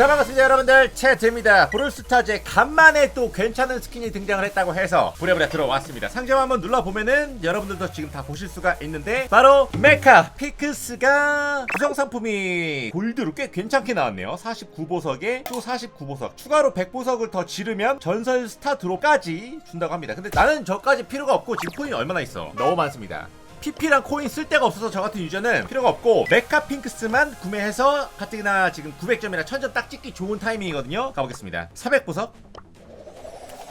자 반갑습니다 여러분들. 채트입니다. 브롤스타즈에 간만에 또 괜찮은 스킨이 등장을 했다고 해서 부랴부랴 들어왔습니다. 상점 한번 눌러보면은 여러분들도 지금 다 보실 수가 있는데 바로 메카 피크스가 구성 상품이 골드로 꽤 괜찮게 나왔네요. 49보석에 또 49보석. 추가로 100보석을 더 지르면 전설 스타 드롭까지 준다고 합니다. 근데 나는 저까지 필요가 없고 지금 코인이 얼마나 있어? 너무 많습니다 PP랑 코인 쓸 데가 없어서 저 같은 유저는 필요가 없고 메카 핑크스만 구매해서 가뜩이나 지금 900점이나 1000점 딱 찍기 좋은 타이밍이거든요. 가보겠습니다. 400보석.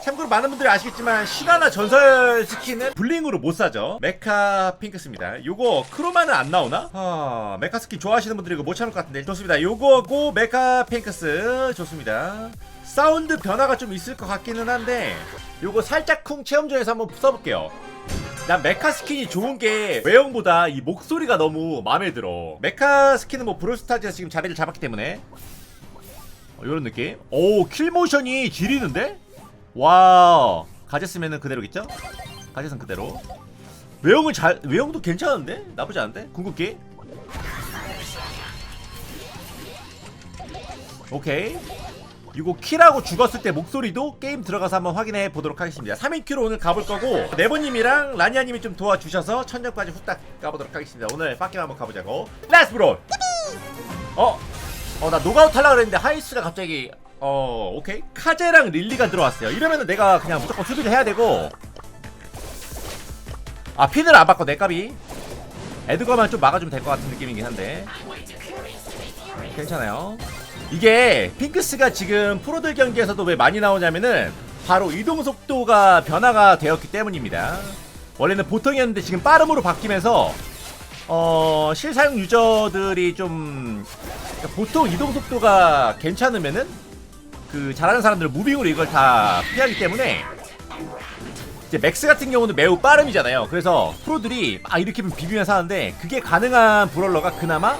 참고로 많은 분들이 아시겠지만 신화나 전설 스킨은 블링으로 못 사죠. 메카 핑크스입니다. 요거 크로마는 안 나오나? 아 메카 스킨 좋아하시는 분들이 이거 못 참을 것 같은데. 좋습니다. 요거고 메카 핑크스. 좋습니다. 사운드 변화가 좀 있을 것 같기는 한데 요거 살짝 쿵 체험전에서 한번 써볼게요 난 메카 스킨이 좋은 게 외형보다 이 목소리가 너무 마음에 들어. 메카 스킨은 뭐 브롤스타즈에서 지금 자리를 잡았기 때문에 어, 이런 느낌. 오, 킬 모션이 지리는데? 와, 가졌으면은 그대로겠죠? 가졌으면 그대로. 외형은 잘, 외형도 괜찮은데? 나쁘지 않은데? 궁극기. 오케이. 이거 키라고 죽었을 때 목소리도 게임 들어가서 한번 확인해 보도록 하겠습니다. 3인 큐로 오늘 가볼 거고 네버님이랑 라니아님이 좀 도와주셔서 천정까지 후딱 가보도록 하겠습니다. 오늘 빡게임 한번 가보자고. 렛츠 브롤! 어? 어, 나 노가웃 하려고 그랬는데 하이스가 갑자기 어, 오케이. 카제랑 릴리가 들어왔어요. 이러면은 내가 그냥 무조건 수비를 해야 되고 아, 핀을 안 바꿔, 내 값이. 에드거만 좀 막아주면 될 것 같은 느낌이긴 한데 괜찮아요. 이게 핑크스가 지금 프로들 경기에서도 왜 많이 나오냐면은 바로 이동 속도가 변화가 되었기 때문입니다. 원래는 보통이었는데 지금 빠름으로 바뀌면서 어 실사용 유저들이 좀 보통 이동 속도가 괜찮으면은 그 잘하는 사람들은 무빙으로 이걸 다 피하기 때문에 이제 맥스 같은 경우는 매우 빠름이잖아요. 그래서 프로들이 막 이렇게 비비면서 하는데 그게 가능한 브롤러가 그나마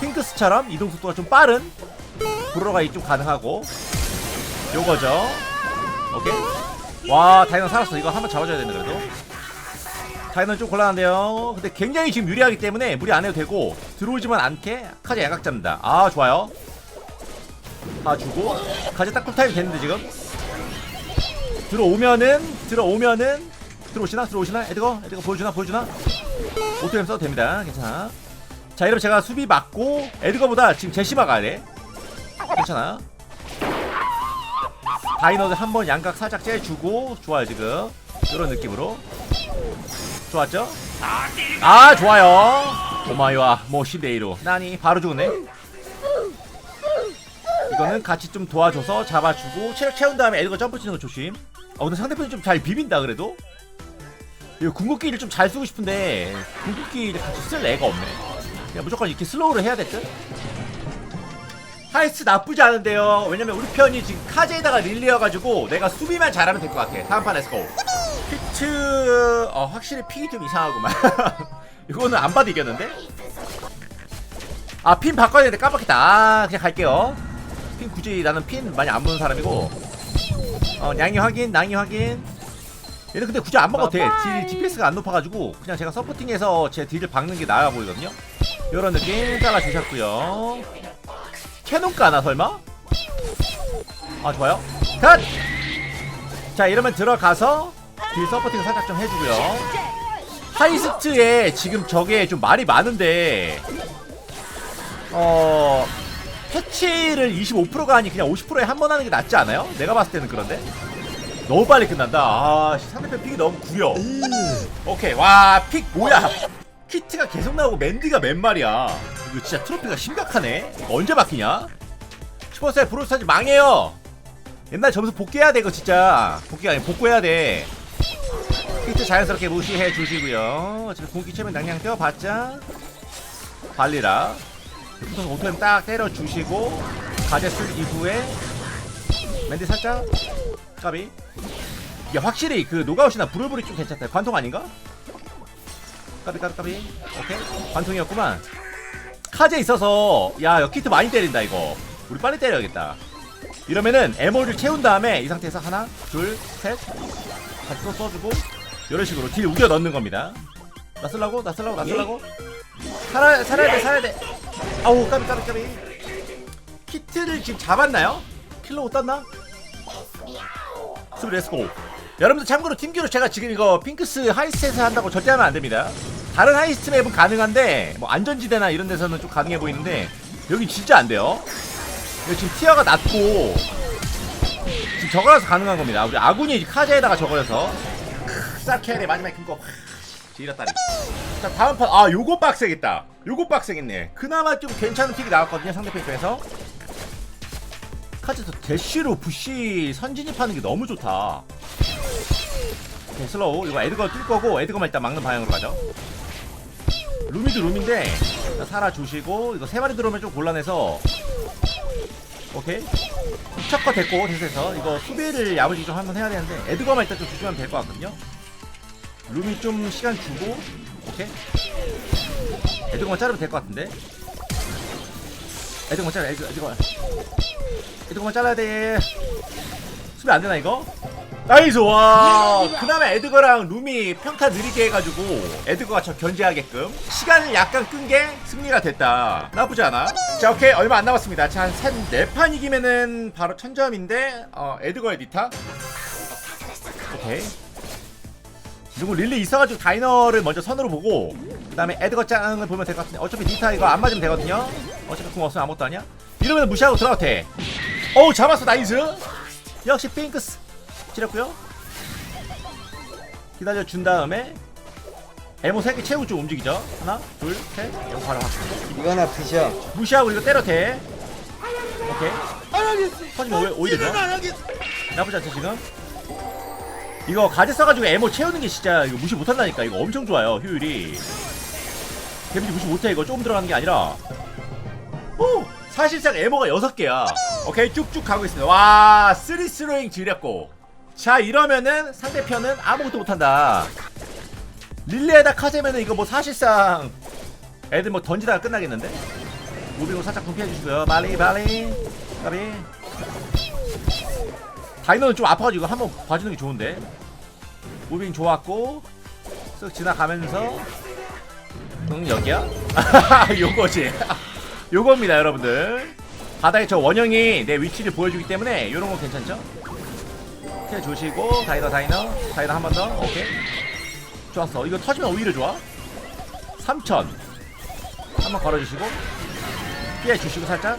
핑크스처럼 이동 속도가 좀 빠른 브롤러가 좀 가능하고 요거죠. 오케이. 와 다이너 살았어. 이거 한번 잡아줘야 되는데 그래도. 다이너는 좀 곤란한데요. 근데 굉장히 지금 유리하기 때문에 무리 안 해도 되고 들어오지만 않게 카제 양각 잡는다. 아 좋아요. 아 주고 카제 딱 쿨타임 됐는데 지금. 들어오면은 들어오면은 들어오시나 들어오시나 에드거 에드거 보여주나 보여주나 오토엠 써도 됩니다 괜찮아 자 이러면 제가 수비 맞고 에드거보다 지금 제시 막아야 돼. 괜찮아? 다이너드 한 번 양각 살짝 째주고 좋아요 지금. 이런 느낌으로. 좋았죠? 아 좋아요. 오마이와 모시데이로. 나니 바로 죽었네. 이거는 같이 좀 도와줘서 잡아주고 체력 채운 다음에 에드거 점프 치는 거 조심. 어 근데 상대편이 좀 잘 비빈다 그래도. 이거 궁극기를 좀 잘 쓰고 싶은데 궁극기를 같이 쓸 애가 없네 그냥 무조건 이렇게 슬로우를 해야 될듯 하이스 나쁘지 않은데요. 왜냐면 우리 편이 지금 카제에다가 릴리여가지고 내가 수비만 잘하면 될 것 같아. 다음 판 렛츠고 피트 어 확실히 픽이 좀 이상하구만. 이거는 안 봐도 이겼는데? 아 핀 바꿔야 되는데 깜빡했다. 아 그냥 갈게요. 핀 굳이 나는 핀 많이 안 보는 사람이고. 어 냥이 확인 낭이 확인. 얘는 근데 굳이 안 먹어도 돼. 딜, DPS가 안 높아가지고 그냥 제가 서포팅해서 제 딜을 박는 게 나아 보이거든요 요런 느낌 잘라주셨고요. 캐논 까나 설마? 아 좋아요. 컷! 자 이러면 들어가서 딜 서포팅 살짝 좀 해주고요. 하이스트에 지금 저게 좀 말이 많은데 어 패치를 25%가 아니 그냥 50%에 한 번 하는 게 낫지 않아요? 내가 봤을 때는 그런데? 너무 빨리 끝난다. 아 씨, 상대편 픽이 너무 구려. 오케이. 와 픽 뭐야 키트가 계속 나오고 맨디가 맨 말이야. 이거 진짜 트로피가 심각하네. 언제 바뀌냐? 슈퍼셀 브로스타즈 망해요. 옛날 점수 복귀해야 돼 이거 진짜. 복귀가 아니 복구해야 돼. 키트 자연스럽게 무시해 주시고요. 어차피 공기 채면 당장 떼어봤자 발리라. 붙어서 오토엠 딱 때려주시고 가제 쓸 이후에 맨디 살짝 까비. 이게 확실히 그 노가웃이나 불을불이 좀 괜찮다. 관통 아닌가? 까비 까비 까비. 오케이. 관통이었구만. 카제 있어서 야 여기 키트 많이 때린다 이거. 우리 빨리 때려야겠다. 이러면은 에머를 채운 다음에 이 상태에서 하나 둘셋. 다시 또 써주고 이런 식으로 딜 우겨 넣는 겁니다. 나 쓸라고? 나 쓸라고? 나 쓸라고? 살아, 살아야 돼 살아야 돼. 아우 까비 까비 까비. 키트를 지금 잡았나요? 킬로 떴나? 수비 레스고. 여러분들 참고로 팀기로 제가 지금 이거 핑크스 하이스트에서 한다고 절대 하면 안 됩니다 다른 하이스트 맵은 가능한데 뭐 안전지대나 이런 데서는 좀 가능해 보이는데 여기 진짜 안 돼요. 여기 지금 티어가 낮고 지금 저거라서 가능한 겁니다. 우리 아군이 카자에다가 저거여서. 싹해야 마지막에 큰거 지렸다리 자 다음 판 아 요거 빡세겠다. 요거 빡세겠네. 그나마 좀 괜찮은 픽이 나왔거든요 상대편 입장에서. 카즈도 대쉬로 부시 선진입하는 게 너무 좋다. 오케이 슬로우. 이거 에드거 뛸 거고 에드거만 일단 막는 방향으로 가죠 룸이도 룸인데 살아주시고 이거 세 마리 들어오면 좀 곤란해서. 오케이. 첫거 됐고 됐어 이거 수비를 야무지게 좀 한번 해야 되는데 에드거만 일단 좀 조심하면 될 것 같거든요. 룸이 좀 시간 주고 오케이. 에드거만 자르면 될 것 같은데. 에드거만 잘라 에드, 에드거만. 에드거만 잘라야 돼. 수비 안 되나 이거? 나이스 와 그다음에 에드거랑 룸이 평타 느리게 해가지고 에드거가 저 견제하게끔 시간을 약간 끈 게 승리가 됐다. 나쁘지 않아. 자 오케이. 얼마 안 남았습니다. 자한 4판 이기면은 바로 천점인데 어 에드거의 니타. 오케이. 누구 릴리 있어가지고 다이너를 먼저 선으로 보고 그 다음에 에드거 짱을 보면 될 것 같은데 어차피 니타 이거 안 맞으면 되거든요. 어차피 궁 없으면 아무것도 아니야. 이러면 무시하고 들어가도 돼. 어우 잡았어. 나이스. 역시 핑크스 찌렸고요. 기다려 준 다음에 에모 3개 채우고 좀 움직이죠. 하나 둘셋. 에모 바로 확 이건 아프셔. 무시하고 이거 때려 돼 오케이. 터지면 왜 오히려 나쁘지 않죠 지금? 이거 가지 써가지고 에모 채우는 게 진짜 이거 무시 못한다니까. 이거 엄청 좋아요 효율이. 데미지 무시 못해. 이거 조금 들어가는 게 아니라. 오! 사실상 에모가 6개야. 오케이 쭉쭉 가고 있습니다. 와 쓰리 스로잉 지렸고 자 이러면은 상대편은 아무것도 못한다. 릴레에다 카제면은 이거 뭐 사실상 애들 뭐 던지다가 끝나겠는데? 무빙으로 살짝 좀 피해주시고요. 빨리 빨리. 까비 다이너는 좀 아파가지고 한번 봐주는 게 좋은데. 무빙 좋았고 쓱 지나가면서. 응 여기야? 요거지. 요겁니다 여러분들. 바닥에 저 원형이 내 위치를 보여주기 때문에 요런 거 괜찮죠? 피해 주시고 다이너 다이너. 다이너 한 번 더. 오케이. 좋았어. 이거 터지면 오히려 좋아. 3000 한번 걸어주시고 피해 주시고 살짝.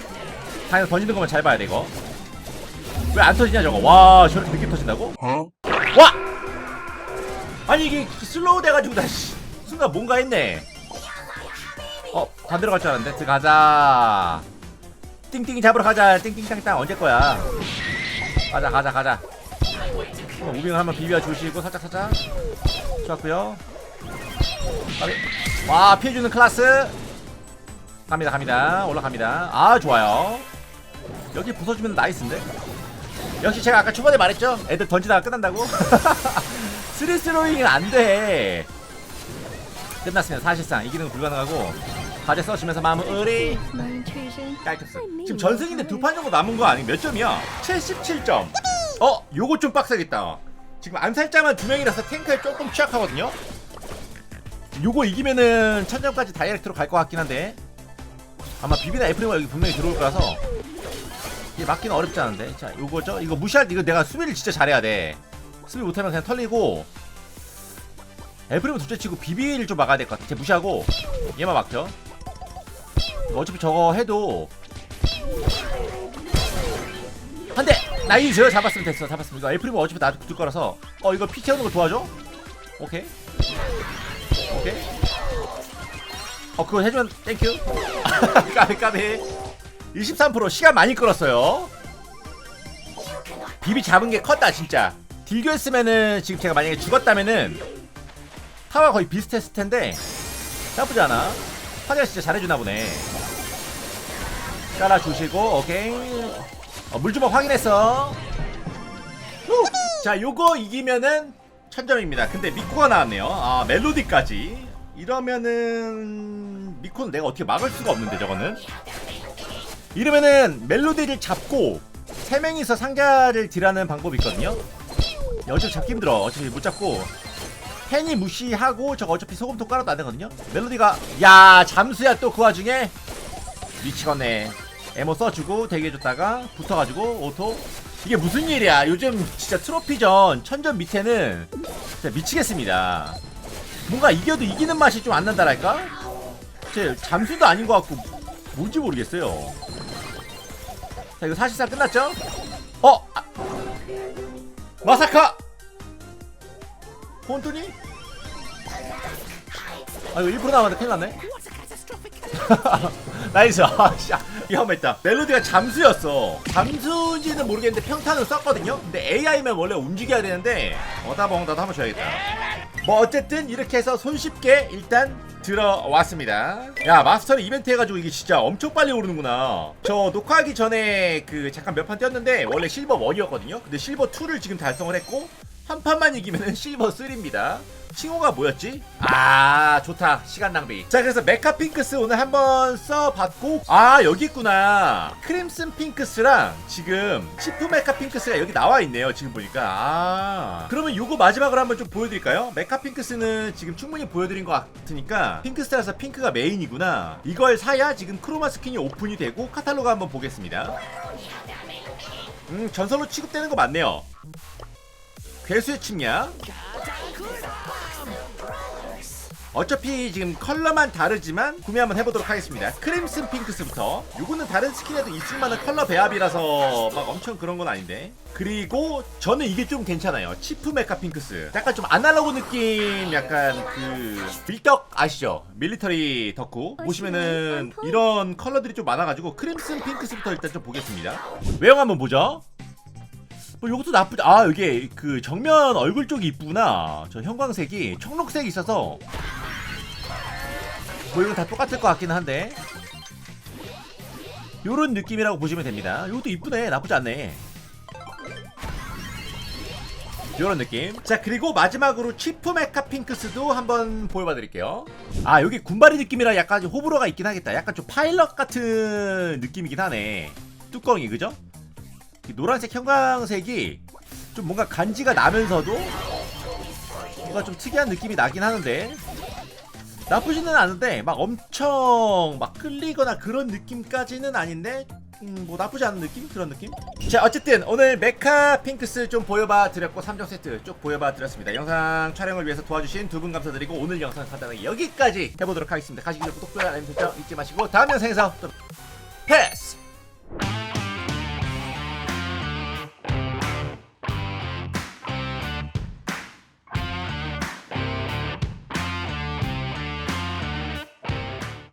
다이너 던지는 것만 잘 봐야 돼 이거. 왜 안 터지냐 저거? 와 저렇게 늦게 터진다고? 와! 아니 이게 슬로우 돼가지고 나 씨, 순간 뭔가 했네. 어 반대로 갈줄 알았는데. 들어가자. 띵띵이 잡으러 가자. 띵띵땅땅. 언제 거야? 가자 가자 가자 우빙을 한번 비벼주시고 살짝 살짝. 좋았구요. 와 피해주는 클라스. 갑니다 갑니다. 올라갑니다. 아 좋아요. 여기 부숴주면 나이스인데? 역시 제가 아까 초반에 말했죠? 애들 던지다가 끝난다고? 스리스로잉은 안돼. 끝났습니다 사실상. 이기는 건 불가능하고. 과제 써주면서 마음은 의리. 깔끔 지금 전승인데 두 판 정도 남은 거 아니 몇 점이야? 77점. 어? 요거 좀 빡세겠다. 지금 암살자만 두 명이라서 탱크에 조금 취약하거든요? 요거 이기면은 천점까지 다이렉트로 갈 것 같긴 한데. 아마 비비나 애플리가 여기 분명히 들어올 거라서. 이게 막기는 어렵지 않은데. 자 요거죠? 이거 무시할 때 이거 내가 수비를 진짜 잘해야 돼. 수비 못하면 그냥 털리고. 애플리면 둘째 치고 비비를 좀 막아야 될 것 같아. 쟤 무시하고. 얘만 막혀. 어차피 저거 해도. 한대 나이스 잡았으면 됐어. 잡았으면 이거 엘프리모 어차피 나도 붙을 거라서. 어 이거 피 채우는 거 도와줘? 오케이. 오케이. 어 그거 해주면 땡큐 까비 까비 23% 시간 많이 끌었어요. 비비 잡은 게 컸다 진짜. 딜교 했으면은 지금 제가 만약에 죽었다면은 타와 거의 비슷했을 텐데 나쁘지 않아. 파리가 진짜 잘해주나 보네. 깔아주시고 오케이 어, 물주먹 확인했어. 후! 자 요거 이기면은 천점입니다. 근데 미코가 나왔네요. 아 멜로디까지. 이러면은 미코는 내가 어떻게 막을 수가 없는데 저거는. 이러면은 멜로디를 잡고 세 명이서 상자를 딜하는 방법이 있거든요. 어차피 잡기 힘들어. 어차피 못 잡고. 팬이 무시하고 저거 어차피 소금통 깔아도 안 되거든요. 멜로디가 야 잠수야 또 그 와중에? 미치겠네 에모 써주고 대기해줬다가 붙어가지고 오토 이게 무슨 일이야 요즘 진짜 트로피전 천전 밑에는 진짜 미치겠습니다 뭔가 이겨도 이기는 맛이 좀 안 난다랄까? 제 잠수도 아닌 것 같고 뭔지 모르겠어요 자 이거 사실상 끝났죠? 어! 아. 마사카! 혼돈이? 아 이거 1% 남았는데 큰일 났네 나이스 아씨 위험했다. 멜로디가 잠수였어. 잠수인지는 모르겠는데 평탄을 썼거든요. 근데 AI면 원래 움직여야 되는데 어다벙다도 한번 줘야겠다. 뭐 어쨌든 이렇게 해서 손쉽게 일단 들어왔습니다. 야 마스터는 이벤트 해가지고 이게 진짜 엄청 빨리 오르는구나. 저 녹화하기 전에 그 잠깐 몇 판 뛰었는데 원래 실버 1이었거든요. 근데 실버 2를 지금 달성을 했고 한 판만 이기면은 실버 3입니다 칭호가 뭐였지? 아 좋다. 시간 낭비. 자 그래서 메카 핑크스 오늘 한번 써봤고. 아 여기 있구나. 크림슨 핑크스랑 지금 치프 메카 핑크스가 여기 나와 있네요 지금 보니까. 아. 그러면 요거 마지막으로 한번 좀 보여드릴까요? 메카 핑크스는 지금 충분히 보여드린 것 같으니까 핑크스라서 핑크가 메인이구나. 이걸 사야 지금 크로마 스킨이 오픈이 되고 카탈로그 한번 보겠습니다. 음 전설로 취급되는 거 맞네요. 괴수의 침략 어차피 지금 컬러만 다르지만 구매 한번 해보도록 하겠습니다. 크림슨 핑크스부터. 요거는 다른 스킨에도 있을 만한 컬러 배합이라서 막 엄청 그런 건 아닌데. 그리고 저는 이게 좀 괜찮아요. 치프 메카 핑크스. 약간 좀 아날로그 느낌 약간 그 밀떡 아시죠? 밀리터리 덕후. 보시면은 이런 컬러들이 좀 많아가지고 크림슨 핑크스부터 일단 좀 보겠습니다. 외형 한번 보죠. 뭐 이것도 나쁘지 아 이게 그 정면 얼굴 쪽이 이쁘구나. 저 형광색이 청록색이 있어서 뭐 이건 다 똑같을 것 같기는 한데. 요런 느낌이라고 보시면 됩니다. 이것도 이쁘네. 나쁘지 않네. 요런 느낌. 자 그리고 마지막으로 치프 메카 핑크스도 한번 보여봐 드릴게요. 아 여기 군바리 느낌이라 약간 호불호가 있긴 하겠다. 약간 좀 파일럿 같은 느낌이긴 하네. 뚜껑이 그죠? 이 노란색 형광색이 좀 뭔가 간지가 나면서도 뭔가 좀 특이한 느낌이 나긴 하는데 나쁘지는 않은데 막 엄청 막 끌리거나 그런 느낌까지는 아닌데 음, 뭐 나쁘지 않은 느낌? 그런 느낌? 자 어쨌든 오늘 메카 핑크스 좀 보여봐 드렸고 3종 세트 쭉 보여봐 드렸습니다 영상 촬영을 위해서 도와주신 두 분 감사드리고 오늘 영상 간단하게 여기까지 해보도록 하겠습니다 가시기 전에 구독, 좋아요, 알림 설정 잊지 마시고 다음 영상에서 또 패스!